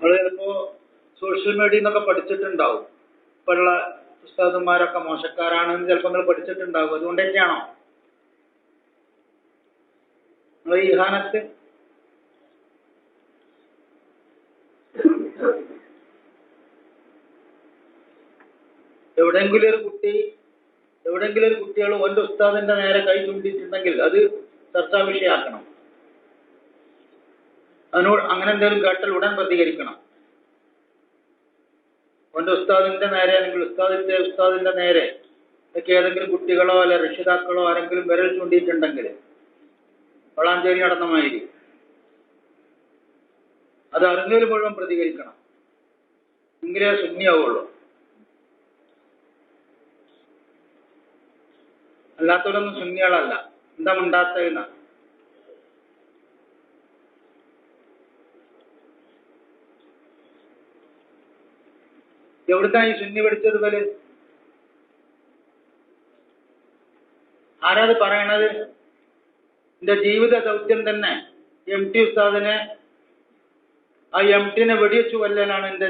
നിങ്ങൾ ചിലപ്പോ social media എന്നൊക്കെ പഠിച്ചിട്ടുണ്ടാവും. ഇപ്പോഴുള്ള ഉസ്താദന്മാരൊക്കെ മോശക്കാരാണെന്ന് ചിലപ്പോൾ നിങ്ങൾ പഠിച്ചിട്ടുണ്ടാവും. അതുകൊണ്ട് തന്നെയാണോ? നിങ്ങൾ ഈ ഹാനത്ത്? എവിടെങ്കിലും ഒരു കുട്ടി എവിടെങ്കിലും ഒരു കുട്ടികൾ ഓന്റെ ഉസ്താദിന്റെ നേരെ കൈ ചൂണ്ടിയിട്ടുണ്ടെങ്കിൽ അത് ചർച്ചാ വിഷയമാക്കണം. അതിനോട് അങ്ങനെ എന്തെങ്കിലും കേട്ടാൽ ഉടൻ പ്രതികരിക്കണം. ഓന്റെ ഉസ്താദിന്റെ നേരെ അല്ലെങ്കിൽ ഉസ്താദിന്റെ ഉസ്താദിന്റെ നേരെ ഒക്കെ ഏതെങ്കിലും കുട്ടികളോ അല്ലെ രക്ഷിതാക്കളോ ആരെങ്കിലും വിരൽ ചൂണ്ടിയിട്ടുണ്ടെങ്കിൽ വളാഞ്ചേരി നടന്ന മാതിരി അത് അറിഞ്ഞതിൽ മുഴുവൻ പ്രതികരിക്കണം. എങ്കിലേ ശൂന്യാവുള്ളൂ അല്ലാത്തവരൊന്നും ശൂന്യകളല്ല എന്താ മിണ്ടാത്തതെന്ന? എവിടുന്നാ ഈ സുന്നി പഠിച്ചത് പോലെ ആരാത് പറയണത്? എന്റെ ജീവിത ദൗത്യം തന്നെ. എം ടി ഉസ്താദിനെ ആ എം ടിനെ വെടിവെച്ചു കൊല്ലാനാണ് എന്റെ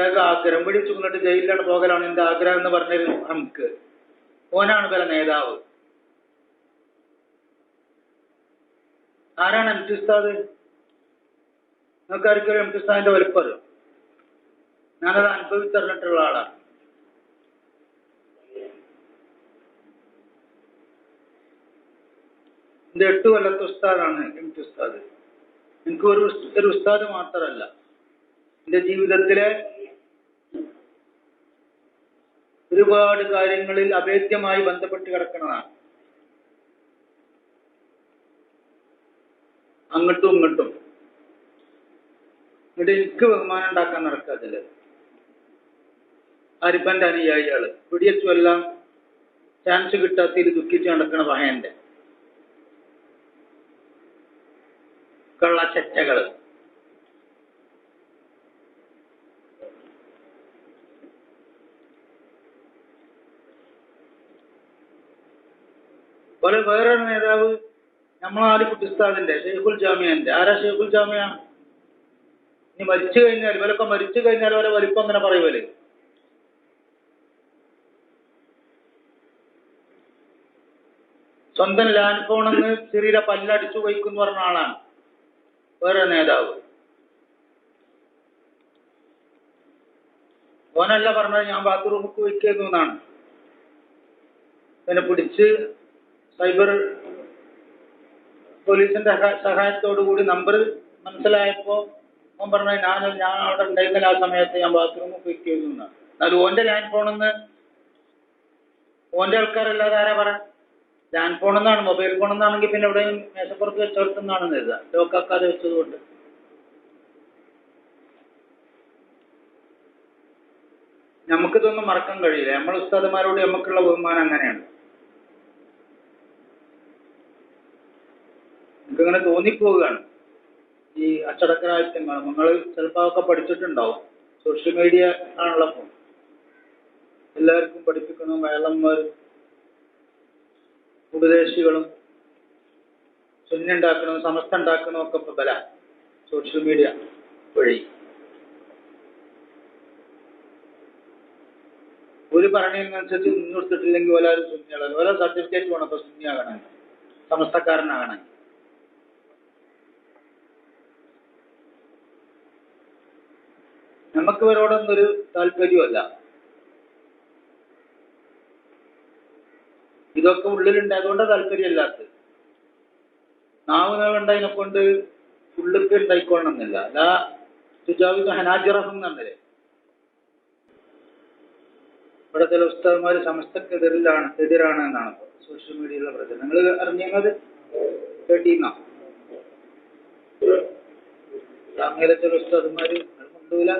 ഏക ആഗ്രഹം. വെടിവെച്ചു കൊണ്ടിട്ട് ജയിലിലാണ് പോകലാണ് എന്റെ ആഗ്രഹം എന്ന് പറഞ്ഞൊരു നമുക്ക്. ഓനാണ് പല നേതാവ്. ആരാണ് എം ടി ഉസ്താദ്? നിങ്ങൾക്ക് എം ടി ഉസ്താദിന്റെ വലുപ്പം ഞാനത് അനുഭവിച്ചറിഞ്ഞിട്ടുള്ള ആളാണ് എന്റെ എട്ട് കൊല്ലത്തെ ഉസ്താദാണ് എനിക്ക് ഉസ്താദ്. എനിക്ക് ഒരു ഒരു ഉസ്താദ് മാത്രമല്ല എന്റെ ജീവിതത്തിലെ ഒരുപാട് കാര്യങ്ങളിൽ അഭേദ്യമായി ബന്ധപ്പെട്ട് കിടക്കുന്നതാണ്. അങ്ങോട്ടും ഇങ്ങോട്ടും. എന്നിട്ട് എനിക്ക് ബഹുമാനം ഉണ്ടാക്കാൻ നടക്കാതില്ല? അരിപ്പന്റെ അനുയായികൾ പിടിയച്ചു എല്ലാം ചാൻസ് ഇത് ദുഃഖിച്ച് നടക്കണ പഹയന്റെ കള്ളച്ചറ്റകൾ. പോലെ വേറൊരു നേതാവ് നമ്മളാൽ കുട്ടിസ്ഥാദിന്റെ ഷെയ്ഖുൽ ജാമിയന്റെ. ആരാ ഷെയ്ഖുൽ ജാമിയ? ഇനി മരിച്ചു കഴിഞ്ഞാൽ ഇവരൊക്കെ മരിച്ചു കഴിഞ്ഞാൽ അവരെ വലിപ്പം അങ്ങനെ പറയുമല്ലേ സ്വന്തം ലാൻഡ് ഫോണെന്ന് ചെറിയ പല്ലടിച്ചു വയ്ക്കുന്നു പറഞ്ഞ ആളാണ്. വേറെ നേതാവ്. ഓനല്ല പറഞ്ഞത് ഞാൻ ബാത്റൂമിക്ക് വയ്ക്കുന്നു എന്നാണ്. പിന്നെ പിടിച്ച് സൈബർ പോലീസിന്റെ സഹാ- സഹായത്തോടു കൂടി നമ്പർ മനസ്സിലായപ്പോ ഓൻ പറഞ്ഞ ഞാൻ ഞാൻ അവിടെ ഉണ്ടായിരുന്നില്ല ആ സമയത്ത് ഞാൻ ബാത്റൂമിൽ വയ്ക്കുന്നു എന്നാണ്. എന്നാലും ഓന്റെ ലാൻഡ് ഫോണെന്ന് ഓന്റെ ആൾക്കാരല്ലാതെ ആരാ പറ ലാൻഡ് ഫോൺ എന്നാണ് മൊബൈൽ ഫോൺ എന്നാണെങ്കിൽ പിന്നെ എവിടെയും മേശപ്പുറത്ത് വെച്ചെടുത്തെന്നാണ് എഴുതാം. ലോക്കാക്കാതെ വെച്ചതുകൊണ്ട്. നമുക്കിതൊന്നും മറക്കാൻ കഴിയില്ല. നമ്മൾ ഉസ്താദന്മാരോട് നമുക്കുള്ള ബഹുമാനം അങ്ങനെയാണ്. നമുക്കിങ്ങനെ തോന്നിപ്പോവുകയാണ്. ഈ അച്ചടക്കരാഹിത്യങ്ങൾ നിങ്ങൾ ചിലപ്പോൾ ഒക്കെ പഠിച്ചിട്ടുണ്ടാവും. സോഷ്യൽ മീഡിയ ആണല്ലോ എല്ലാവർക്കും പഠിപ്പിക്കണം വേളന്മാർ ഉപദേശികളും സുന്നി ഉണ്ടാക്കണം സമസ്ത ഉണ്ടാക്കണം ഒക്കെ ഇപ്പൊ ബല. സോഷ്യൽ മീഡിയ വഴി. ഒരു പറഞ്ഞതിനനുസരിച്ച് നിന്നെടുത്തിട്ടില്ലെങ്കിൽ ഓരോ സുന്നികളാണ് ഓരോ സർട്ടിഫിക്കറ്റ് വേണം ഇപ്പൊ സുന്നിയാകണം. സമസ്തക്കാരനാകണം. നമുക്ക് ഇവരോടൊന്നും ഒരു താല്പര്യമല്ല. ഇതൊക്കെ ഉള്ളിലുണ്ട് അതുകൊണ്ട് താല്പര്യമില്ലാത്തത് നാവ് നീളുണ്ടതിനെ കൊണ്ട് ഉള്ളിക്ക് ഉണ്ടായിക്കൊള്ളണമെന്നില്ല. അല്ല സുജാവിദ് ഹനാജിറഹം എന്നല്ലേ? ഇവിടെ ചില ഉസ്താദ്മാർ സമസ്തക്കെതിരിലാണ് എതിരാണ് എന്നാണ് സോഷ്യൽ മീഡിയയിലുള്ള പ്രചരണം. നിങ്ങൾ അറിഞ്ഞത് കേട്ടീന്നോ? അങ്ങനെ ചില ഉസ്താദ്മാര് കൊണ്ടുപോല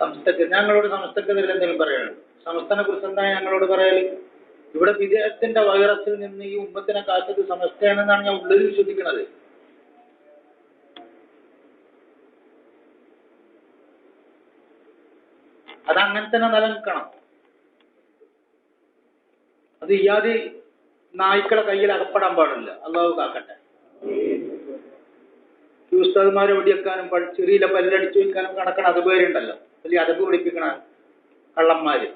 സമസ്തക്ക് ഞങ്ങളോട് സമസ്തക്കെതിരിൽ എന്തെങ്കിലും പറയാനുണ്ട്? സമസ്തനെ കുറിച്ച് എന്താണ് ഞങ്ങളോട് പറയൽ? ഇവിടെ വിദേഹത്തിന്റെ വൈറസിൽ നിന്ന് ഈ ഉമ്മത്തിനെ കാത്തത് സമസ്തയാണെന്നാണ് ഞാൻ ഉള്ളിൽ വിശ്വസിക്കുന്നത്. അത് അങ്ങനെ തന്നെ നിലനിൽക്കണം. അത് ഇയാതി നായ്ക്കളെ കയ്യിൽ അകപ്പെടാൻ പാടില്ല. അള്ളാഹു കാക്കട്ടെ. ഉസ്താദ്മാരെ വെടിവെക്കാനും ചെറിയ പല്ലടിച്ചു വെക്കാനും കണക്കണ അത് പേരുണ്ടല്ലോ വലിയ അതപ്പ് പിടിപ്പിക്കണ കള്ളന്മാര്.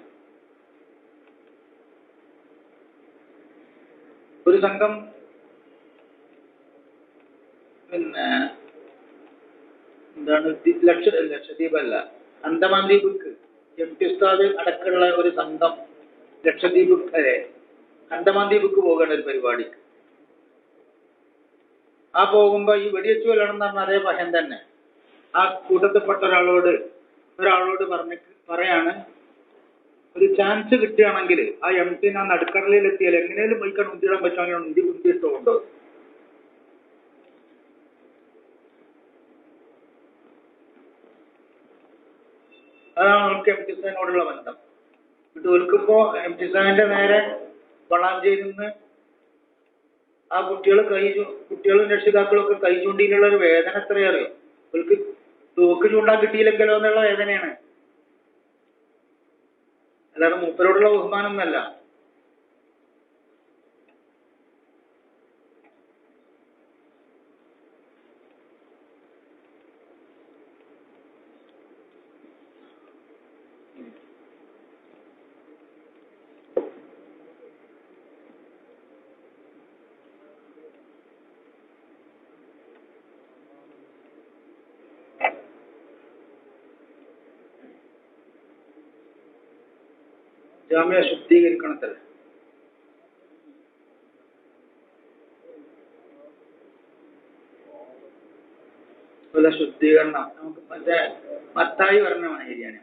ഒരു സംഘം പിന്നെ എന്താണ് ലക്ഷ ലക്ഷദ്വീപ് അല്ല അന്തമാൻ ദ്വീപിക്ക് എം ടി ഉസ്താദ് അടക്കമുള്ള ഒരു സംഘം ലക്ഷദ്വീപ് വരെ അന്തമാൻ ദ്വീപിക്ക് പോകേണ്ട ഒരു പരിപാടി. ആ പോകുമ്പോ ഈ വെടിവെച്ച് കൊല്ലണം എന്ന് പറഞ്ഞ അതേ ഭയം തന്നെ. ആ കൂട്ടത്തിൽപ്പെട്ട ഒരാളോട് ഒരാളോട് പറഞ്ഞ് പറയാണ് ഒരു ചാൻസ് കിട്ടുകയാണെങ്കിൽ ആ എം ടി ആ നടുക്കടലിൽ എത്തിയാൽ എങ്ങനെയും പോയിക്കാൻ ഉന്തിടാൻ പറ്റുമെങ്കിൽ ഉന്തി ഉന്തിയിട്ടുണ്ടോ അതാണ് നമുക്ക് എം ടി സാനോടുള്ള ബന്ധം. ഓൽക്കിപ്പോ എം ടി സാനിന്റെ നേരെ വളാഞ്ചേരിയിൽ നിന്ന് ആ കുട്ടികൾ കൈ കുട്ടികളും രക്ഷിതാക്കളൊക്കെ കൈ ചൂണ്ടിയിലുള്ള ഒരു വേദന എത്രയറിയോ അവർക്ക് തോക്ക് ചൂണ്ടാൻ കിട്ടിയില്ലെങ്കിലോ എന്നുള്ള വേദനയാണ്. അല്ലാതെ മൂപ്പരോടുള്ള ബഹുമാനം എന്നല്ല ജാമ്യ ശുദ്ധീകരിക്കണത്തല്ല അതുപോലെ ശുദ്ധീകരണം നമുക്ക് മറ്റേ മത്തായി പറഞ്ഞ മാതിരിയാണ്